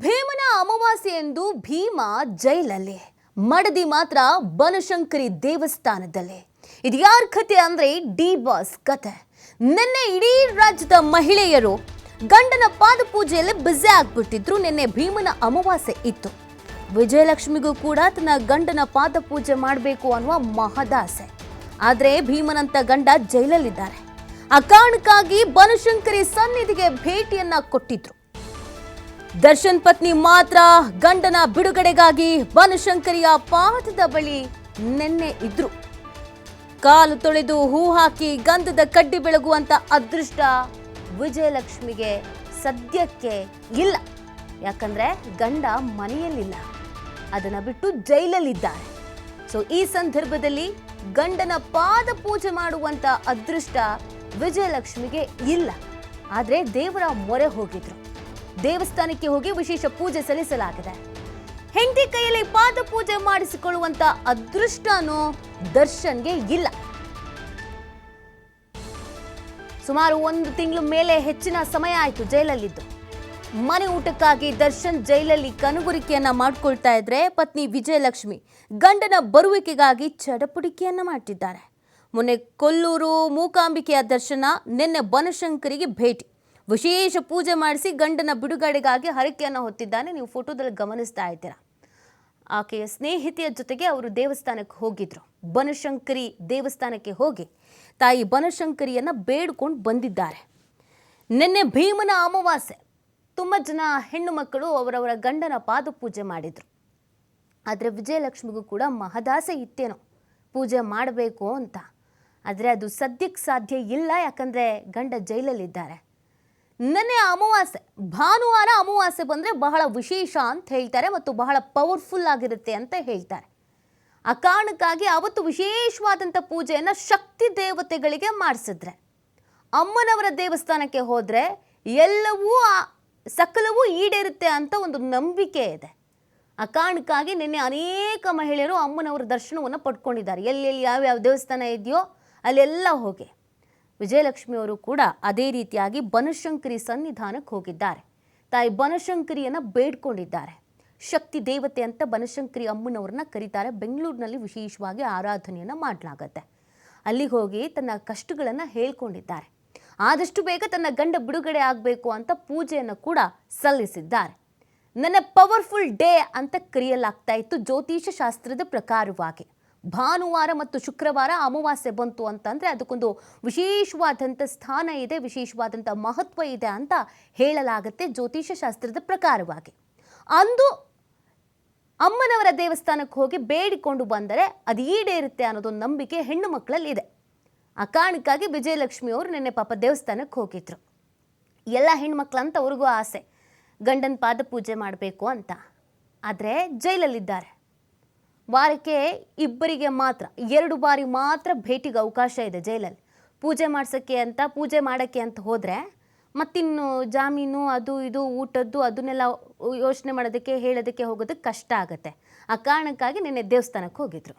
ಭೀಮನ ಅಮಾವಾಸ್ಯೆ ಎಂದು ಭೀಮ ಜೈಲಲ್ಲಿ. ಮಡದಿ ಮಾತ್ರ ಬನಶಂಕರಿ ದೇವಸ್ಥಾನದಲ್ಲಿ. ಇದು ಯಾರ ಕತೆ ಅಂದ್ರೆ ಡಿ ಬಾಸ್ ಕತೆ. ನಿನ್ನೆ ಇಡೀ ರಾಜ್ಯದ ಮಹಿಳೆಯರು ಗಂಡನ ಪಾದ ಪೂಜೆಯಲ್ಲಿ ಬ್ಯುಸಿ ಆಗ್ಬಿಟ್ಟಿದ್ರು. ನಿನ್ನೆ ಭೀಮನ ಅಮಾವಾಸ್ಯೆ ಇತ್ತು. ವಿಜಯಲಕ್ಷ್ಮಿಗೂ ಕೂಡ ತನ್ನ ಗಂಡನ ಪಾದ ಪೂಜೆ ಮಾಡಬೇಕು ಅನ್ನುವ ಮಹದಾಸೆ. ಆದ್ರೆ ಭೀಮನಂತ ಗಂಡ ಜೈಲಲ್ಲಿದ್ದಾರೆ. ಆ ಕಾರಣಕ್ಕಾಗಿ ಬನಶಂಕರಿ ಸನ್ನಿಧಿಗೆ ಭೇಟಿಯನ್ನ ಕೊಟ್ಟಿದ್ರು. ದರ್ಶನ್ ಪತ್ನಿ ಮಾತ್ರ ಗಂಡನ ಬಿಡುಗಡೆಗಾಗಿ ಬನಶಂಕರಿಯ ಪಾದದ ಬಳಿ ನೆನ್ನೆ ಇದ್ರು. ಕಾಲು ತೊಳೆದು ಹೂ ಹಾಕಿ ಗಂಧದ ಕಡ್ಡಿ ಬೆಳಗುವಂತ ಅದೃಷ್ಟ ವಿಜಯಲಕ್ಷ್ಮಿಗೆ ಸದ್ಯಕ್ಕೆ ಇಲ್ಲ. ಯಾಕಂದ್ರೆ ಗಂಡ ಮನೆಯಲ್ಲಿಲ್ಲ. ಅದನ್ನ ಬಿಟ್ಟು ಜೈಲಲ್ಲಿದ್ದಾರೆ. ಸೊ ಈ ಸಂದರ್ಭದಲ್ಲಿ ಗಂಡನ ಪಾದ ಪೂಜೆ ಮಾಡುವಂತ ಅದೃಷ್ಟ ವಿಜಯಲಕ್ಷ್ಮಿಗೆ ಇಲ್ಲ. ಆದ್ರೆ ದೇವರ ಮೊರೆ ಹೋಗಿದ್ರು. ದೇವಸ್ಥಾನಕ್ಕೆ ಹೋಗಿ ವಿಶೇಷ ಪೂಜೆ ಸಲ್ಲಿಸಲಾಗಿದೆ. ಹೆಂಡತಿ ಕೈಯಲ್ಲಿ ಪಾದ ಪೂಜೆ ಮಾಡಿಸಿಕೊಳ್ಳುವಂತ ಅದೃಷ್ಟನೂ ದರ್ಶನ್ಗೆ ಇಲ್ಲ. ಸುಮಾರು ಒಂದು ತಿಂಗಳು ಮೇಲೆ ಹೆಚ್ಚಿನ ಸಮಯ ಆಯಿತು ಜೈಲಲ್ಲಿದ್ದು. ಮನೆ ಊಟಕ್ಕಾಗಿ ದರ್ಶನ್ ಜೈಲಲ್ಲಿ ಕನುಗುರಿಕೆಯನ್ನ ಮಾಡ್ಕೊಳ್ತಾ ಇದ್ರೆ ಪತ್ನಿ ವಿಜಯಲಕ್ಷ್ಮಿ ಗಂಡನ ಬರುವಿಕೆಗಾಗಿ ಚಡಪುಡಿಕೆಯನ್ನ ಮಾಡ್ತಿದ್ದಾರೆ. ಮೊನ್ನೆ ಕೊಲ್ಲೂರು ಮೂಕಾಂಬಿಕೆಯ ದರ್ಶನ, ನಿನ್ನೆ ಬನಶಂಕರಿಗೆ ಭೇಟಿ. ವಿಶೇಷ ಪೂಜೆ ಮಾಡಿಸಿ ಗಂಡನ ಬಿಡುಗಡೆಗಾಗಿ ಹರಕೆಯನ್ನು ಹೊತ್ತಿದ್ದಾನೆ. ನೀವು ಫೋಟೋದಲ್ಲಿ ಗಮನಿಸ್ತಾ ಇದ್ದೀರಾ? ಆಕೆಯ ಸ್ನೇಹಿತೆಯ ಜೊತೆಗೆ ಅವರು ದೇವಸ್ಥಾನಕ್ಕೆ ಹೋಗಿದ್ರು. ಬನಶಂಕರಿ ದೇವಸ್ಥಾನಕ್ಕೆ ಹೋಗಿ ತಾಯಿ ಬನಶಂಕರಿಯನ್ನು ಬೇಡ್ಕೊಂಡು ಬಂದಿದ್ದಾರೆ. ನಿನ್ನೆ ಭೀಮನ ಅಮಾವಾಸ್ಯೆ. ತುಂಬ ಜನ ಹೆಣ್ಣು ಮಕ್ಕಳು ಅವರವರ ಗಂಡನ ಪಾದ ಪೂಜೆ ಮಾಡಿದರು. ಆದರೆ ವಿಜಯಲಕ್ಷ್ಮಿಗೂ ಕೂಡ ಮಹದಾಸೆ ಇತ್ತೇನೋ. ಪೂಜೆ ಮಾಡಬೇಕು ಅಂತ. ಆದರೆ ಅದು ಸದ್ಯಕ್ಕೆ ಸಾಧ್ಯ ಇಲ್ಲ, ಯಾಕಂದರೆ ಗಂಡ ಜೈಲಲ್ಲಿದ್ದಾರೆ. ನೆನ್ನೆ ಅಮಾವಾಸ್ಯೆ, ಭಾನುವಾರ ಅಮಾವಾಸ್ಯೆ ಬಂದರೆ ಬಹಳ ವಿಶೇಷ ಅಂತ ಹೇಳ್ತಾರೆ ಮತ್ತು ಬಹಳ ಪವರ್ಫುಲ್ ಆಗಿರುತ್ತೆ ಅಂತ ಹೇಳ್ತಾರೆ. ಆ ಕಾರಣಕ್ಕಾಗಿ ಅವತ್ತು ವಿಶೇಷವಾದಂಥ ಪೂಜೆಯನ್ನು ಶಕ್ತಿ ದೇವತೆಗಳಿಗೆ ಮಾಡಿಸಿದ್ರೆ. ಅಮ್ಮನವರ ದೇವಸ್ಥಾನಕ್ಕೆ ಹೋದರೆ ಎಲ್ಲವೂ ಸಕಲವೂ ಈಡೇರುತ್ತೆ ಅಂತ ಒಂದು ನಂಬಿಕೆ ಇದೆ. ಆ ಕಾರಣಕ್ಕಾಗಿ ನಿನ್ನೆ ಅನೇಕ ಮಹಿಳೆಯರು ಅಮ್ಮನವರ ದರ್ಶನವನ್ನು ಪಡ್ಕೊಂಡಿದ್ದಾರೆ. ಎಲ್ಲೆಲ್ಲಿ ಯಾವ್ಯಾವ ದೇವಸ್ಥಾನ ಇದೆಯೋ ಅಲ್ಲೆಲ್ಲ ಹೋಗಿ. ವಿಜಯಲಕ್ಷ್ಮಿ ಅವರು ಕೂಡ ಅದೇ ರೀತಿಯಾಗಿ ಬನಶಂಕರಿ ಸನ್ನಿಧಾನಕ್ಕೆ ಹೋಗಿದ್ದಾರೆ. ತಾಯಿ ಬನಶಂಕರಿಯನ್ನ ಬೇಡ್ಕೊಂಡಿದ್ದಾರೆ. ಶಕ್ತಿ ದೇವತೆ ಅಂತ ಬನಶಂಕರಿ ಅಮ್ಮನವ್ರನ್ನ ಕರೀತಾರೆ. ಬೆಂಗಳೂರಿನಲ್ಲಿ ವಿಶೇಷವಾಗಿ ಆರಾಧನೆಯನ್ನು ಮಾಡಲಾಗತ್ತೆ. ಅಲ್ಲಿಗೆ ಹೋಗಿ ತನ್ನ ಕಷ್ಟಗಳನ್ನು ಹೇಳ್ಕೊಂಡಿದ್ದಾರೆ. ಆದಷ್ಟು ಬೇಗ ತನ್ನ ಗಂಡ ಬಿಡುಗಡೆ ಆಗಬೇಕು ಅಂತ ಪೂಜೆಯನ್ನು ಕೂಡ ಸಲ್ಲಿಸಿದ್ದಾರೆ. ನನ್ನ ಪವರ್ಫುಲ್ ಡೇ ಅಂತ ಕರೆಯಲಾಗ್ತಾ ಇತ್ತು ಜ್ಯೋತಿಷ ಶಾಸ್ತ್ರದ ಪ್ರಕಾರವಾಗಿ. ಭಾನುವಾರ ಮತ್ತು ಶುಕ್ರವಾರ ಅಮಾವಾಸ್ಯೆ ಬಂತು ಅಂತಂದರೆ ಅದಕ್ಕೊಂದು ವಿಶೇಷವಾದಂಥ ಸ್ಥಾನ ಇದೆ ವಿಶೇಷವಾದಂಥ ಮಹತ್ವ ಇದೆ ಅಂತ ಹೇಳಲಾಗುತ್ತೆ ಜ್ಯೋತಿಷ ಶಾಸ್ತ್ರದ ಪ್ರಕಾರವಾಗಿ. ಅಂದು ಅಮ್ಮನವರ ದೇವಸ್ಥಾನಕ್ಕೆ ಹೋಗಿ ಬೇಡಿಕೊಂಡು ಬಂದರೆ ಅದು ಈಡೇರುತ್ತೆ ಅನ್ನೋದೊಂದು ನಂಬಿಕೆ ಹೆಣ್ಣು ಮಕ್ಕಳಲ್ಲಿ ಇದೆ ಆ ಕಾರಣಕ್ಕಾಗಿ ವಿಜಯಲಕ್ಷ್ಮಿ ಅವರು ನಿನ್ನೆ ಪಾಪ ದೇವಸ್ಥಾನಕ್ಕೆ ಹೋಗಿದ್ರು. ಎಲ್ಲ ಹೆಣ್ಮಕ್ಳಂತ ಅವ್ರಿಗೂ ಆಸೆ, ಗಂಡನ ಪಾದ ಪೂಜೆ ಮಾಡಬೇಕು ಅಂತ. ಆದರೆ ಜೈಲಲ್ಲಿದ್ದಾರೆ. ವಾರಕ್ಕೆ ಇಬ್ಬರಿಗೆ ಮಾತ್ರ, ಎರಡು ಬಾರಿ ಮಾತ್ರ ಭೇಟಿಗೆ ಅವಕಾಶ ಇದೆ ಜೈಲಲ್ಲಿ. ಪೂಜೆ ಮಾಡ್ಸೋಕ್ಕೆ ಅಂತ, ಪೂಜೆ ಮಾಡೋಕ್ಕೆ ಅಂತ ಹೋದರೆ ಮತ್ತಿನ್ನು ಜಾಮೀನು ಅದು ಇದು ಊಟದ್ದು ಅದನ್ನೆಲ್ಲ ಯೋಚನೆ ಮಾಡೋದಕ್ಕೆ, ಹೇಳೋದಕ್ಕೆ ಹೋಗೋದಕ್ಕೆ ಕಷ್ಟ ಆಗುತ್ತೆ. ಆ ಕಾರಣಕ್ಕಾಗಿ ನಿನ್ನೆ ದೇವಸ್ಥಾನಕ್ಕೆ ಹೋಗಿದ್ರು.